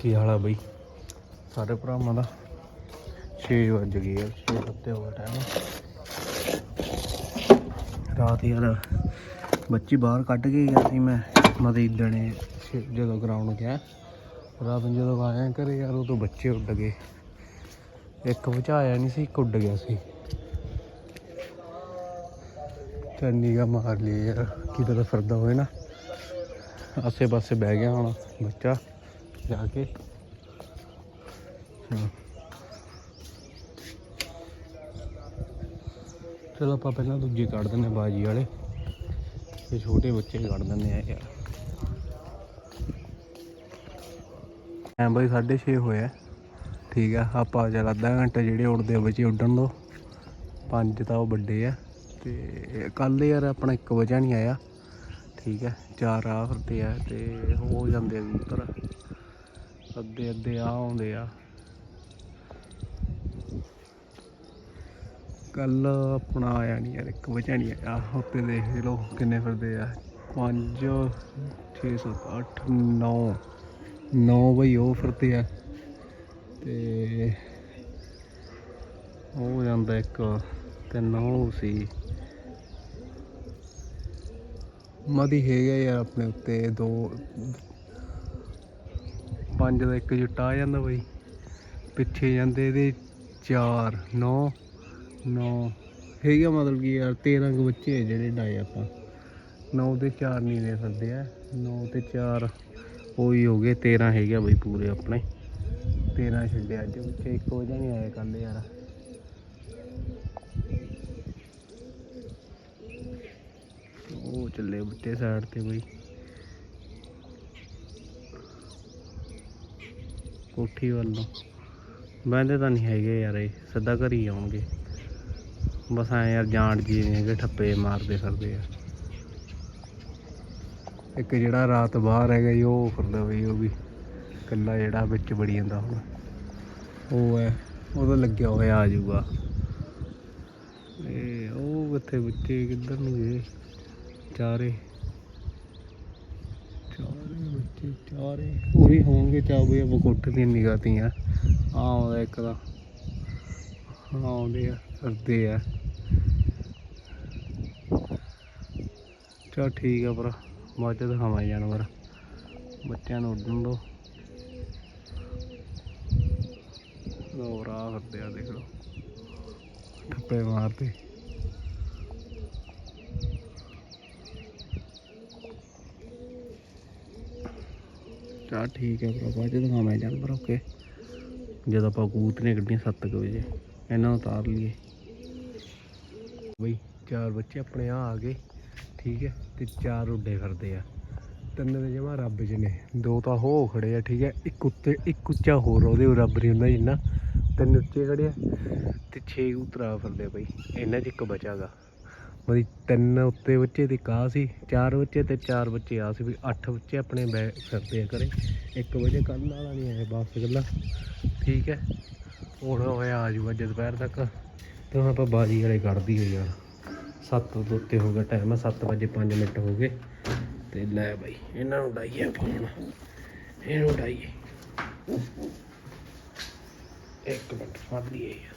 ਕੀ ਹਾਲ ਆ ਬਈ? ਸਾਰੇ ਭਰਾਵਾਂ ਦਾ 6 ਵਜ ਗਏ ਆ 6 ਵੱਜੇ ਹੋ ਟਾਈਮ ਰਾਤ ਯਾਰ ਬੱਚੀ ਬਾਹਰ ਕੱਢ ਕੇ ਗਿਆ ਸੀ ਮੈਂ ਮਤੇ ਇਦਣੇ ਜਦੋਂ ਗਰਾਊਂਡ ਗਿਆ। ਰਾਤ ਨੂੰ ਜਦੋਂ ਆਇਆ ਘਰੇ ਯਾਰ, ਉਦੋਂ ਬੱਚੇ ਉੱਡ ਗਏ। ਇੱਕ ਬਚਾਇਆ ਨਹੀਂ ਸੀ, ਇੱਕ ਉੱਡ ਗਿਆ ਸੀ। ਚੰਨੀ ਮਾਰ ਲਈ ਯਾਰ, ਕਿਤੇ ਫਿਰਦਾ ਹੋਏ ਨਾ। ਆਸੇ ਪਾਸੇ ਬਹਿ ਗਿਆ ਹੁਣ ਬੱਚਾ। ਜਾ ਕੇ। ਚਲੋ ਆਪਾਂ ਪਹਿਲਾਂ ਦੂਜੇ ਕੱਢ ਦਿੰਦੇ ਹਾਂ ਬਾਜੀ ਵਾਲੇ। ਤੇ ਛੋਟੇ ਬੱਚੇ ਕੱਢ ਦਿੰਦੇ ਆ ਯਾਰ ਐਂ ਬਈ 6:30 ਹੋਇਆ ਠੀਕ ਆ, ਆਪਾਂ ਚੱਲ ਅੱਧਾ ਘੰਟਾ ਜਿਹੜੇ ਉੱਡਦੇ ਆ ਬੱਚੇ ਉੱਡਣ ਦੋ ਪੰਜ ਤਾਂ ਉਹ ਵੱਡੇ ਆ। ਤੇ ਕੱਲ ਯਾਰ ਆਪਣਾ ਇੱਕ ਵਜਾ ਨਹੀਂ ਆਇਆ। ਠੀਕ ਹੈ ਚਾਰ ਆ ਫਿਰਦੇ ਆ ਤੇ ਹੋ ਜਾਂਦੇ ਆ ਕਬੂਤਰ। ਅੱਧੇ ਅੱਧੇ ਆ ਆਉਂਦੇ ਆ। ਕੱਲ ਆਪਣਾ ਆਇਆ ਨਹੀਂ ਯਾਰ, ਇੱਕ ਵਜਾ ਨਹੀਂ ਆਇਆ। ਉੱਤੇ ਦੇਖ ਲਓ ਕਿੰਨੇ ਫਿਰਦੇ ਆ। 5 6 7 8 9 9 ਬਈ ਉਹ ਫਿਰਦੇ ਆ। ਤੇ ਹੋ ਜਾਂਦਾ ਇੱਕ ਤੇ ਨੌ ਸੀ। ਮਦੀ ਹੈਗਾ ਯਾਰ ਆਪਣੇ ਉੱਤੇ ਦੋ ਪੰਜ ਦਾ ਇੱਕ ਜੁੱਟਾ ਆ ਜਾਂਦਾ ਬਈ। ਪਿੱਛੇ ਜਾਂਦੇ ਇਹਦੇ 4 9 9 ਹੈਗਾ ਮਤਲਬ ਕਿ ਯਾਰ 13 ਕੁ ਬੱਚੇ ਆ ਜਿਹੜੇ ਡਾਏ ਆਪਾਂ। 9 ਤੇ 4 ਨਹੀਂ ਦੇ ਸਕਦੇ ਆ। 9 ਤੇ 4 ਉਹੀ ਹੋ ਗਏ 13 ਹੈਗੇ ਬਈ ਪੂਰੇ ਆਪਣੇ। 13 ਛੱਡੇ ਅੱਜ ਬੱਚੇ ਇੱਕ ਵਜੇ ਨਹੀਂ ਆਏ ਕੱਲ ਯਾਰ। ਉਹ ਚੱਲੇ ਬੁੱਟੇ ਸਾਈਡ ਤੇ ਬਈ। ਕੋਠੀ ਵੱਲੋਂ। ਬਹਿੰਦੇ ਤਾਂ ਨਹੀਂ ਹੈਗੇ ਯਾਰ ਇਹ, ਸਿੱਧਾ ਘਰ ਹੀ ਆਉਣਗੇ। ਬਸ ਐ ਯਾਰ ਜਾਣ ਜੀ ਨੇ ਹੈਗੇ, ਠੱਪੇ ਮਾਰਦੇ ਫਿਰਦੇ ਆ। ਇੱਕ ਜਿਹੜਾ ਰਾਤ ਬਾਹਰ ਹੈਗਾ ਜੀ, ਉਹ ਫਿਰਦਾ ਬਈ, ਉਹ ਵੀ ਇਕੱਲਾ ਜਿਹੜਾ ਵਿੱਚ ਵੜੀ ਜਾਂਦਾ ਹੁਣ। ਉਹ ਹੈ ਉਹਦਾ ਲੱਗਿਆ ਹੋਇਆ ਆ ਜਾਊਗਾ। ਇਹ ਉਹ ਕਿੱਥੇ ਬੱਚੇ ਕਿੱਧਰ ਨੂੰ ਗਏ? ਚਾਰੇ। ਚਾਰੇ ਬੱਚੇ ਹੋਣਗੇ ਚਾ ਬਈ ਆਪਾਂ ਕੋਠੇ ਦੀ ਆ। ਆਉਂਦਾ ਇੱਕ ਦਾ। ਆਹ ਆਉਂਦੇ ਆ ਕਰਦੇ ਆ। ਚਲ ਠੀਕ ਆ ਭਰਾ, ਬਾਅਦ ਚ ਦਿਖਾਵਾਂ ਜਾਨਵਰ। ਬੱਚਿਆਂ ਨੂੰ ਉੱਡਣ ਦੋ। ਹੋਰ ਆ ਕਰਦੇ ਆ, ਦੇਖ ਲਓ। ਠੱਪੇ ਮਾਰਦੇ। ਚਾ ਠੀਕ ਹੈ ਭਰਾ ਬਾਅਦ ਚ ਦਿਖਾਵਾਂ ਜਾਨਵਰ ਓਕੇ ਜਦੋਂ ਆਪਾਂ ਕੂਤ ਨੇ ਗੱਡੀਆਂ 7 ਵਜੇ ਇਹਨਾਂ ਨੂੰ ਉਤਾਰ ਲਈਏ। ਬਈ ਚਾਰ ਬੱਚੇ ਆਪਣੇ ਆ ਆ ਗਏ ਠੀਕ ਹੈ ਤੇ ਚਾਰ ਉੱਡੇ ਫਿਰਦੇ ਆ। ਤਿੰਨ ਦੇ ਜਮਾ ਰੱਬ ਚ ਨੇ ਦੋ ਤਾਂ ਹੋ ਖੜੇ ਆ ਠੀਕ ਹੈ ਇੱਕ ਉੱਤੇ ਇੱਕ ਉੱਚਾ ਹੋਰ ਆ, ਉਹਦੇ ਰੱਬ ਨਹੀਂ ਹੁੰਦਾ ਜਿੰਨਾ। ਤਿੰਨ ਉੱਚੇ ਖੜੇ ਆ ਤੇ ਛੇ ਉਤਰਾ ਫਿਰਦੇ ਬਈ ਇਹਨਾਂ 'ਚ ਇੱਕ ਬਚਾਗਾ। ਮਦੀ ਤਿੰਨ ਉੱਤੇ ਬੱਚੇ ਤੇ ਕਾ ਸੀ, ਚਾਰ ਬੱਚੇ ਤੇ ਚਾਰ ਬੱਚੇ ਆ ਸੀ ਵੀ ਅੱਠ ਬੱਚੇ ਆਪਣੇ ਬੈ ਫਿਰਦੇ ਆ ਘਰੇ। ਇੱਕ ਵਜੇ ਕੱਲ ਵਾਲਾ ਨਹੀਂ ਆਇਆ ਵਾਪਸ ਗੱਲਾਂ। ਠੀਕ ਹੈ। ਹੁਣ ਹੋਇਆ ਆ ਜੂਗਾ ਅੱਜ ਦੁਪਹਿਰ ਤੱਕ। ਤੇ ਹੁਣ ਆਪਾਂ ਬਾਜੀ ਵਾਲੇ ਕੱਢਦੀ ਹੋਈ ਯਾਰ 7 ਤੋਂ ਉੱਤੇ ਹੋ ਗਿਆ ਟਾਈਮ 7 ਵਜੇ 5 ਮਿੰਟ ਹੋ ਗਏ। ਤੇ ਲੈ ਬਾਈ, ਇਹਨਾਂ ਨੂੰ ਡਾਈਏ ਆਪਾਂ ਹੁਣ। ਇਹਨੂੰ ਡਾਈਏ ਇੱਕ ਮਿੰਟ, ਫੜ ਲਈਏ ਯਾਰ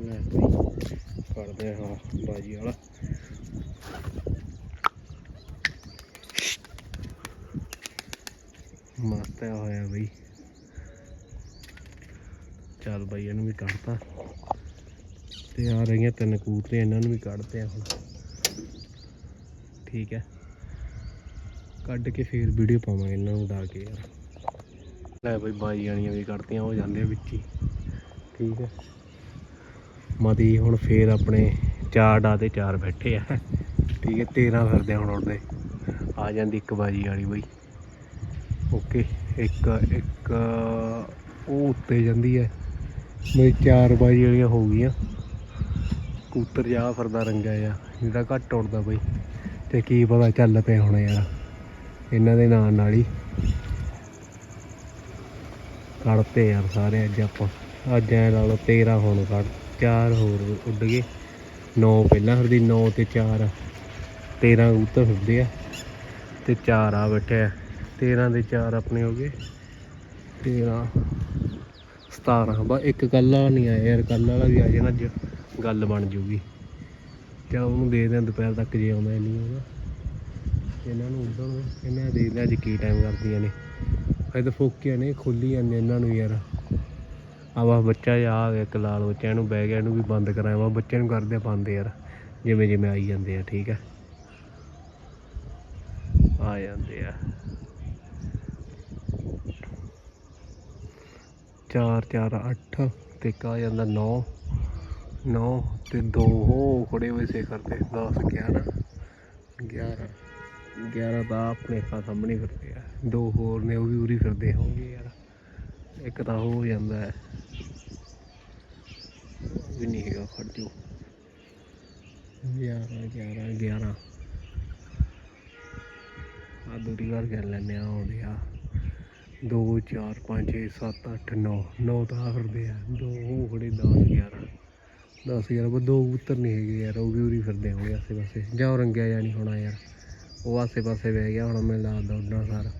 ਲੈ ਬਾਈ ਕਰਦੇ ਹਾਂ, ਬਾਜੀ ਵਾਲਾ। ਮਸਤ ਹੋਇਆ ਬਈ। ਚੱਲ ਬਾਈ, ਇਹਨੂੰ ਵੀ ਕੱਢਤਾ। ਤੇ ਆ ਰਹੀਆਂ ਤਿੰਨ ਕਬੂਤਰੇ, ਇਹਨਾਂ ਨੂੰ ਵੀ ਕੱਢਦੇ ਆ ਹੁਣ। ਠੀਕ ਹੈ। ਕੱਢ ਕੇ ਫੇਰ ਵੀਡੀਓ ਪਾਵਾਂਗੇ ਇਹਨਾਂ ਨੂੰ ਉਡਾ ਕੇ। ਯਾਰ ਲੈ ਬਈ ਬਾਈ ਜਾਣੀਆਂ ਵੀ ਕੱਢਤੀਆਂ ਹੋ ਜਾਂਦੇ ਆ ਵਿੱਚ ਹੀ। ਠੀਕ ਹੈ। ਮਦੀ ਹੁਣ ਫੇਰ ਆਪਣੇ ਚਾਰ ਡਾ ਤੇ ਚਾਰ ਬੈਠੇ ਆ। ਠੀਕ ਹੈ 13 ਫਿਰਦੇ ਹੁਣ ਉੱਡਦੇ। ਆ ਜਾਂਦੀ ਇੱਕ ਬਾਜੀ ਵਾਲੀ ਬਈ। ਓਕੇ, ਇੱਕ ਇੱਕ, ਉਹ ਉੱਤੇ ਜਾਂਦੀ ਹੈ। ਬਈ ਚਾਰ ਬਾਜੀ ਵਾਲੀਆਂ ਹੋ ਗਈਆਂ। ਕੂਤਰ ਜਾ ਫਿਰਦਾ ਰੰਗਾ ਆ ਜਿਹੜਾ ਘੱਟ ਉੱਡਦਾ ਬਈ। ਤੇ ਕੀ ਪਤਾ ਚੱਲ ਪਏ ਹੁਣ ਯਾਰ, ਇਹਨਾਂ ਦੇ ਨਾਲ ਨਾਲ ਹੀ। ਕੱਢਤੇ ਯਾਰ ਸਾਰੇ ਅੱਜ ਆਪਾਂ। ਅੱਜ ਐ ਲਾ ਲਓ 13 ਹੁਣ ਕੱਢ। ਚਾਰ ਹੋਰ ਉੱਡ ਗਏ। 9 ਪਹਿਲਾਂ ਫਿਰਦੀ 9 ਤੇ 4 13 ਕਬੂਤਰ ਫਿਰਦੇ ਆ ਤੇ ਚਾਰ ਆ ਬੈਠੇ ਆ। 13 ਦੇ ਚਾਰ ਆਪਣੇ ਹੋ ਗਏ। 13 17 ਬਸ ਇੱਕ ਕੱਲ ਵਾਲਾ ਨਹੀਂ ਆਇਆ ਯਾਰ ਕੱਲ ਵਾਲਾ ਵੀ ਆ ਜਾਣਾ ਅੱਜ। ਗੱਲ ਬਣ ਜੂਗੀ। ਤੇ ਉਹਨੂੰ ਦੇਖਦੇ ਦਿਆਂ ਦੁਪਹਿਰ ਤੱਕ ਜੇ ਆਉਂਦਾ ਨਹੀਂ ਆਉਂਦਾ ਇਹਨਾਂ ਨੂੰ ਉਦੋਂ ਇਹਨਾਂ ਦੇ ਅੱਜ ਕੀ ਟਾਈਮ ਕਰਦੀਆਂ ਨੇ। ਅਜੇ ਤਾਂ ਫੋਕੀਆਂ ਨੇ ਖੁੱਲੀ ਜਾਂਦੇ ਇਹਨਾਂ ਨੂੰ ਯਾਰ। ਆ ਵਾ ਬੱਚਾ ਜਿਹਾ ਆ ਗਿਆ ਇੱਕ ਲਾਲ ਬੱਚਾ, ਇਹਨੂੰ ਬਹਿ ਗਿਆ, ਇਹਨੂੰ ਵੀ ਬੰਦ ਕਰਾਇਆ। ਵਾ ਬੱਚੇ ਨੂੰ ਕਰਦੇ ਬੰਦ ਯਾਰ, ਜਿਵੇਂ ਜਿਵੇਂ ਆਈ ਜਾਂਦੇ ਆ, ਠੀਕ ਹੈ ਆ ਜਾਂਦੇ ਆ। ਚਾਰ ਚਾਰ, ਅੱਠ, ਤੇ ਇੱਕ ਆ ਜਾਂਦਾ 9 9 ਤੇ ਦੋ, ਹੋ, ਖੜੇ ਹੋਏ ਸਿਖਰ ਤੇ 10 11 11 11 ਤਾਂ ਆਪਣੇ ਅੱਖਾਂ ਸਾਹਮਣੇ ਫਿਰਦੇ ਆ। ਦੋ ਹੋਰ ਨੇ, ਉਹ ਵੀ ਉਰੀ ਫਿਰਦੇ ਹੋਣਗੇ ਯਾਰ। ਇੱਕ ਤਾਂ ਹੋ ਜਾਂਦਾ ਹੈ। ਵੀ ਨਹੀਂ ਹੈਗਾ ਖੜ ਜੋ 11 11 11 ਆ ਦੂਰੀ ਵਾਰ ਕਰ ਲੈਨੇ ਆ ਆਉਂਦੇ ਆ 2 4 5 6 7 8 9 9 ਤਾਂ ਆ ਫਿਰਦੇ ਆ। ਦੋ, ਉਹ ਖੜੇ 10 11 10 11 ਪਰ ਦੋ ਕਬੂਤਰ ਨਹੀਂ ਹੈਗੇ ਯਾਰ, ਉਹ ਵੀ ਉਰੀ ਫਿਰਦੇ ਹੋਣਗੇ ਆਸੇ ਪਾਸੇ ਜਾਂ ਉਹ ਰੰਗਿਆ ਜਾਂ ਨਹੀਂ ਹੋਣਾ ਯਾਰ। ਉਹ ਆਸੇ ਪਾਸੇ ਬਹਿ ਗਿਆ, ਹੁਣ ਮੈਂ ਲਾਦਾ ਉੱਡਣਾ ਸਾਰਾ।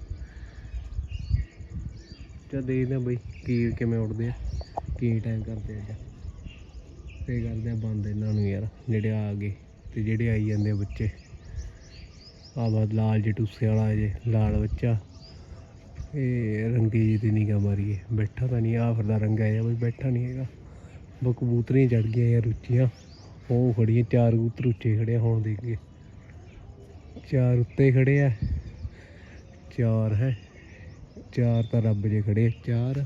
ਚੱਲ ਦੇਖਦੇ ਆ ਬਈ ਕੀ, ਕਿਵੇਂ ਉੱਡਦੇ ਆ, ਕੀ ਟਾਈਮ ਕਰਦੇ ਆ ਤੇ ਕਰਦੇ ਆ ਬੰਦ ਇਹਨਾਂ ਨੂੰ ਯਾਰ, ਜਿਹੜੇ ਆ ਗਏ ਤੇ ਜਿਹੜੇ ਆਈ ਜਾਂਦੇ ਆ ਬੱਚੇ। ਆ ਵਾ ਲਾਲ ਜੇ ਟੁੱਸੇ ਵਾਲਾ ਜੇ, ਲਾਲ ਬੱਚਾ। ਇਹ ਰੰਗੀ ਜੀ ਦੀ ਨਿਗਾਹ ਮਾਰੀਏ, ਬੈਠਾ ਤਾਂ ਨਹੀਂ ਆ ਫਿਰਦਾ ਰੰਗਾ ਜਿਹਾ ਬਈ ਬੈਠਾ ਨਹੀਂ ਹੈਗਾ। ਬੋ ਕਬੂਤਰੀਆਂ ਚੜ ਗਈਆਂ ਯਾਰ ਉੱਚੀਆਂ। ਉਹ ਖੜੀਆਂ ਚਾਰ ਕਬੂਤਰ ਉੱਚੇ ਖੜੇ ਹੋਣ ਹੁਣ ਕੇ ਚਾਰ ਉੱਤੇ ਖੜੇ ਆ। ਚਾਰ ਹੈ। ਚਾਰ ਤਾਂ ਰੱਬ ਜੇ ਖੜੇ ਚਾਰ।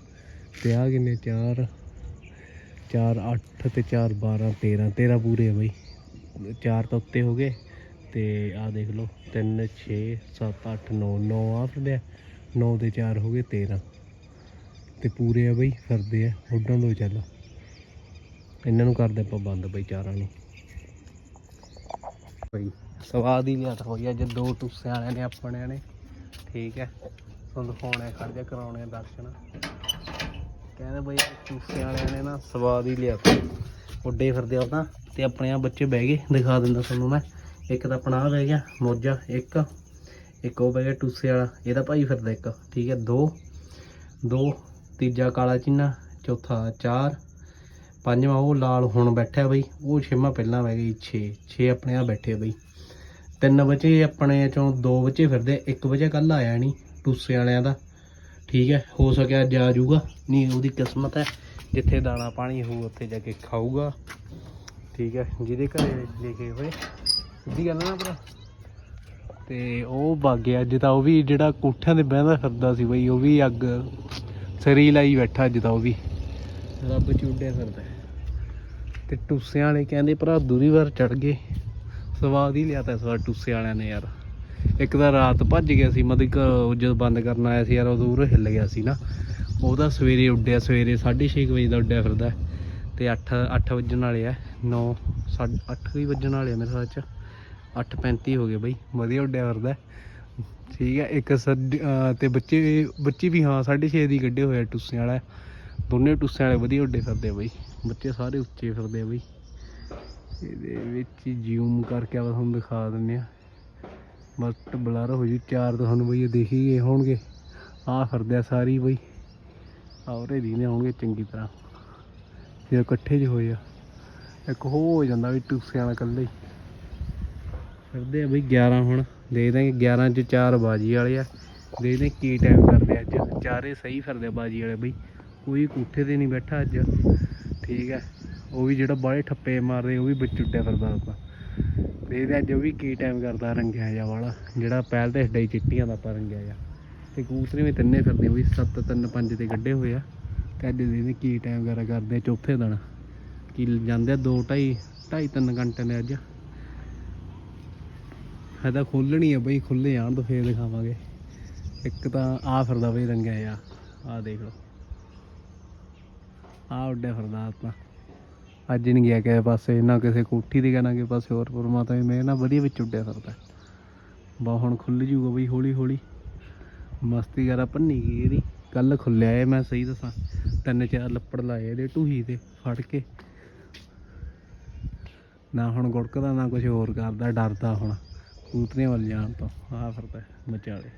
ਤੇ ਆ ਕਿੰਨੇ ਚਾਰ? ਚਾਰ 8 ਤੇ 4 12 13 13 ਪੂਰੇ ਆ ਬਈ। ਚਾਰ ਤਾਂ ਉੱਤੇ ਹੋ ਗਏ ਤੇ ਆ ਦੇਖ ਲਓ 3 6 7 8 9 9 ਆ ਫਿਰਦੇ ਆ। 9 ਤੇ 4 ਹੋ ਗਏ 13 ਤੇ ਪੂਰੇ ਆ ਬਈ, ਫਿਰਦੇ ਆ। ਉੱਡਣ ਦੋ ਚੱਲ। ਇਹਨਾਂ ਨੂੰ ਕਰਦੇ ਆਪਾਂ ਬੰਦ ਬਈ ਚਾਰਾਂ ਨੂੰ। ਬਈ, ਸਵਾਦ ਹੀ ਲਿਆ ਤਾਂ ਹੋਈ ਅੱਜ ਦੋ ਟੁੱਸੇ ਵਾਲਿਆਂ ਨੇ, ਆਪਣਿਆਂ ਨੇ। ਠੀਕ ਹੈ। ਤੁਹਾਨੂੰ ਦਿਖਾਉਣੇ ਖੜ ਜਾ, ਕਰਾਉਣੇ ਆ ਦਰਸ਼ਨ। ਕਹਿੰਦੇ ਬਈ ਟੁੱਸੇ ਵਾਲਿਆਂ ਨੇ ਨਾ ਸਵਾਦ ਹੀ ਲਿਆ ਉੱਡੇ ਫਿਰਦੇ ਆ ਉਹ ਤਾਂ, ਤੇ ਆਪਣੇ ਆ ਬੱਚੇ ਬਹਿ ਗਏ, ਦਿਖਾ ਦਿੰਦਾ ਤੁਹਾਨੂੰ ਮੈਂ। ਇੱਕ ਤਾਂ ਆਪਣਾ ਆ ਬਹਿ ਗਿਆ, ਮੋਜਾ, ਇੱਕ। ਇੱਕ ਉਹ ਬਹਿ ਗਿਆ ਟੂਸੇ ਵਾਲਾ, ਇਹਦਾ ਭਾਈ ਫਿਰਦਾ ਇੱਕ, ਠੀਕ ਹੈ, ਦੋ। ਦੋ, ਤੀਜਾ ਕਾਲਾ ਚੀਨਾ ਚੌਥਾ ਚਾਰ। ਪੰਜਵਾਂ ਉਹ ਲਾਲ ਹੁਣ ਬੈਠਾ ਬਈ, ਉਹ ਛੇਵਾਂ ਪਹਿਲਾਂ ਬਹਿ ਗਈ 6 6 ਆਪਣੇ ਆ ਬੈਠੇ ਬਈ। ਤਿੰਨ ਬੱਚੇ ਆਪਣੇ ਚੋਂ ਦੋ ਬੱਚੇ ਫਿਰਦੇ, ਇੱਕ ਬੱਚਾ ਕੱਲ ਆਇਆ ਨਹੀਂ, ਟੂਸੇ ਵਾਲਿਆਂ ਦਾ। ਠੀਕ ਹੈ ਹੋ ਸਕਿਆ ਅੱਜ ਆ ਜਾਊਗਾ। ਨਹੀਂ ਉਹਦੀ ਕਿਸਮਤ ਹੈ ਜਿੱਥੇ ਦਾਣਾ ਪਾਣੀ ਹੋਊ ਉੱਥੇ ਜਾ ਕੇ ਖਾਊਗਾ। ਠੀਕ ਹੈ ਜਿਹਦੇ ਘਰੇ ਲਿਖੇ ਹੋਏ। ਸਿੱਧੀ ਗੱਲ ਨਾ ਭਰਾ? ਤੇ ਉਹ ਵਗ ਗਿਆ ਅੱਜ ਤਾਂ ਉਹ ਵੀ ਜਿਹੜਾ ਕੋਠਿਆਂ ਦੇ ਬਹਿੰਦਾ ਫਿਰਦਾ ਸੀ ਬਈ ਉਹ ਵੀ ਅੱਗ ਸਰੀ ਲਾਈ ਬੈਠਾ ਅੱਜ ਤਾਂ ਉਹ ਵੀ। ਰੱਬ ਚੁੱਡਿਆ ਫਿਰਦਾ ਤੇ ਟੁੱਸਿਆਂ ਵਾਲੇ ਕਹਿੰਦੇ ਭਰਾ ਦੂਰੀ ਵਾਰ ਚੜ ਗਏ। ਸਵਾਦ ਹੀ ਲਿਆ ਤਾਂ ਇਸ ਵਾਰ ਟੁੱਸੇ ਵਾਲਿਆਂ ਨੇ ਯਾਰ। ਇੱਕ ਤਾਂ ਰਾਤ ਭੱਜ ਗਿਆ ਸੀ, ਮਤਲਬ ਕਿ ਜਦੋਂ ਬੰਦ ਕਰਨ ਆਇਆ ਸੀ ਯਾਰ ਉਹ ਦੂਰ ਹਿੱਲ ਗਿਆ ਸੀ ਨਾ। ਉਹਦਾ ਸਵੇਰੇ ਉੱਡਿਆ, ਸਵੇਰੇ 6:30 ਵਜੇ ਦਾ ਉੱਡਿਆ ਫਿਰਦਾ। ਤੇ 8 8 ਵਜਣ ਵਾਲੇ ਆ 9 8 ਵੀ ਵੱਜਣ ਵਾਲੇ ਆ ਮੇਰੇ ਸੱਚ 8:35 ਹੋ ਗਏ ਬਈ, ਵਧੀਆ ਉੱਡਿਆ ਫਿਰਦਾ। ਠੀਕ ਹੈ ਇੱਕ ਸੱਜ- ਅਹ ਤੇ ਬੱਚੇ ਬੱਚੇ ਵੀ ਹਾਂ 6:30 ਦੀ ਕੱਢੇ ਹੋਏ ਆ ਟੁੱਸਿਆਂ ਵਾਲਾ। ਦੋਨੇ ਟੁੱਸਿਆਂ ਵਾਲੇ ਵਧੀਆ ਉੱਡੇ ਫਿਰਦੇ ਬਈ। ਬੱਚੇ ਸਾਰੇ ਉੱਚੇ ਫਿਰਦੇ ਆ ਬਈ। ਇਹਦੇ ਵਿੱਚ ਜ਼ੂਮ ਕਰਕੇ ਆਪਾਂ ਤੁਹਾਨੂੰ ਦਿਖਾ ਦਿੰਨੇ ਆ। ਬਸ ਬਲਰ ਹੋ ਜੂ, ਚਾਰ ਤੁਹਾਨੂੰ ਬਈ ਦੇਖੀ ਗਏ ਹੋਣਗੇ। ਆ ਫਿਰਦੇ ਆ ਸਾਰੀ ਬਈ। ਆਉਰੇ ਦੀ ਨੇ ਹੋਣਗੇ ਚੰਗੀ ਤਰ੍ਹਾਂ। ਜੇ ਇਕੱਠੇ ਜਿਹੇ ਹੋਏ ਆ। ਇੱਕ ਹੋ ਜਾਂਦਾ ਵੀ ਟੂਸਿਆਂ ਨਾਲ ਇਕੱਲੇ ਹੀ। ਫਿਰਦੇ ਆ ਬਈ 11 ਹੁਣ। ਦੇਖਦੇ ਆ 11 ਚ ਚਾਰ ਬਾਜੀ ਵਾਲੇ ਆ। ਦੇਖਦੇ ਕੀ ਟਾਈਮ ਕਰਦੇ ਅੱਜ। ਚਾਰੇ ਸਹੀ ਫਿਰਦੇ ਆ ਬਾਜੀ ਵਾਲੇ ਬਈ। ਕੋਈ ਕੋਠੇ ਤੇ ਨਹੀਂ ਬੈਠਾ ਅੱਜ। ਠੀਕ ਹੈ ਉਹ ਵੀ ਜਿਹੜਾ ਬਾਹਲੇ ਠੱਪੇ ਮਾਰਦੇ, ਉਹ ਵੀ ਵਿੱਚ ਉੱਡਿਆ ਫਿਰਦਾ ਆਪਾਂ। ਦੇਖਦੇ ਅੱਜ ਉਹ ਵੀ ਕੀ ਟਾਈਮ ਕਰਦਾ ਰੰਗਿਆ ਜਾ ਵਾਲਾ, ਜਿਹੜਾ ਪਹਿਲ ਤੇ ਹਿੱਡਾ ਹੀ ਚਿੱਟੀਆਂ ਦਾ ਆਪਾਂ ਰੰਗਿਆ ਜਾ ਤੇ ਕਬੂਤਰੇ ਵੀ ਤਿੰਨੇ ਫਿਰਦੇ ਵੀ 7 3 5 ਤੇ ਕੱਢੇ ਹੋਏ ਆ। ਤੇ ਅੱਜ ਦੇਖਦੇ ਕੀ ਟਾਈਮ ਵਗੈਰਾ ਕਰਦੇ ਆ ਚੌਥੇ ਦਿਨ। ਕੀ ਜਾਂਦੇ ਆ 2 2.5 2.5 3 ਘੰਟੇ ਨੇ ਅੱਜ। ਹੈ ਤਾਂ ਖੋਲਣੀ ਆ ਬਈ ਖੁੱਲੇ ਜਾਣ ਤੋਂ ਫੇਰ ਦਿਖਾਵਾਂਗੇ। ਇੱਕ ਤਾਂ ਆ ਫਿਰਦਾ ਬਈ ਰੰਗਿਆ ਆ ਆ ਦੇਖ ਲਓ। ਆ ਉੱਡਿਆ ਫਿਰਦਾ ਆਪਾਂ। ਅੱਜ ਨਹੀਂ ਗਿਆ ਕਿਸੇ ਪਾਸੇ, ਨਾ ਕਿਸੇ ਕੋਠੀ ਤੇ ਗਿਆ, ਨਾ ਕਿਸੇ ਪਾਸੇ ਹੋਰ ਪਰਮਾਤਮਾ ਵੀ ਮੇਰੇ ਨਾਲ ਵਧੀਆ ਵਿੱਚ ਉੱਡਿਆ ਫਿਰਦਾ। ਬਾ ਹੁਣ ਖੁੱਲ ਜੂਗਾ ਬਈ ਹੌਲੀ ਹੌਲੀ। ਮਸਤੀ ਕਰਾ ਭੰਨੀ ਗਈ ਇਹਦੀ ਕੱਲ ਖੁੱਲਿਆ ਏ ਮੈਂ ਸਹੀ ਦੱਸਾਂ। ਤਿੰਨ ਚਾਰ ਲੱਪੜ ਲਾਏ ਇਹਦੇ ਢੂਹੀ ਤੇ ਫੜ ਕੇ। ਨਾ ਹੁਣ ਗੁੜਕਦਾ, ਨਾ ਕੁਝ ਹੋਰ ਕਰਦਾ, ਡਰਦਾ ਹੁਣ। ਕਬੂਤਰੀਆਂ ਵੱਲ ਜਾਣ ਤੋਂ ਆ ਫਿਰਦਾ ਵਿਚਾਲੇ।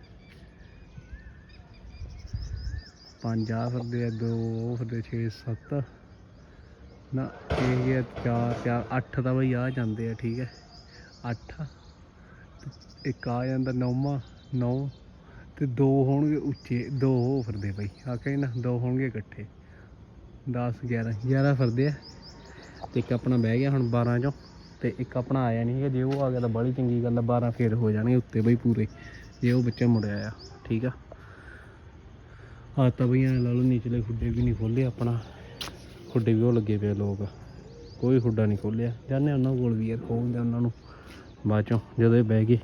ਪੰਜ ਆ ਫਿਰਦੇ ਆ, ਦੋ ਉਹ ਫਿਰਦੇ 6 7 ਨਾ, ਇਹ ਹੈ 4 4 8 ਤਾਂ ਬਈ ਆ ਜਾਂਦੇ ਆ, ਠੀਕ ਹੈ। 8 ਇੱਕ ਆ ਜਾਂਦਾ ਨੌਵਾਂ 9 ਤੇ ਦੋ ਹੋਣਗੇ ਉੱਚੇ, ਦੋ ਹੋ ਫਿਰਦੇ ਬਈ ਆ ਕਹੇ ਨਾ, ਦੋ ਹੋਣਗੇ ਇਕੱਠੇ। 10 11 11 ਫਿਰਦੇ ਆ। ਤੇ ਇੱਕ ਆਪਣਾ ਬਹਿ ਗਿਆ ਹੁਣ 12 ਚੋਂ, ਤੇ ਇੱਕ ਆਪਣਾ ਆਇਆ ਨਹੀਂ ਹੈਗਾ, ਜੇ ਉਹ ਆ ਗਿਆ ਤਾਂ ਬੜੀ ਚੰਗੀ ਗੱਲ ਆ 12 ਫੇਰ ਹੋ ਜਾਣਗੇ ਉੱਤੇ ਬਈ ਪੂਰੇ, ਜੇ ਉਹ ਬੱਚਾ ਮੁੜਿਆ ਆ, ਠੀਕ ਆ। ਆ ਤਾਂ ਬਈ ਐਂ ਲਾ ਲਓ, ਨੀਚਲੇ ਖੁੱਡੇ ਵੀ ਨਹੀਂ ਖੋਲੇ ਆਪਣਾ। ਖੁੱਡੇ ਵੀ ਉਹ ਲੱਗੇ ਪਏ ਲੋਕ। ਕੋਈ ਖੁੱਡਾ ਨਹੀਂ ਖੋਲਿਆ ਜਾਂਦੇ ਉਹਨਾਂ ਕੋਲ ਵੀ ਯਾਰ ਖੋਲਦੇ ਉਹਨਾਂ ਨੂੰ। ਬਾਅਦ ਚੋਂ ਜਦੋਂ ਇਹ ਬਹਿ ਗਏ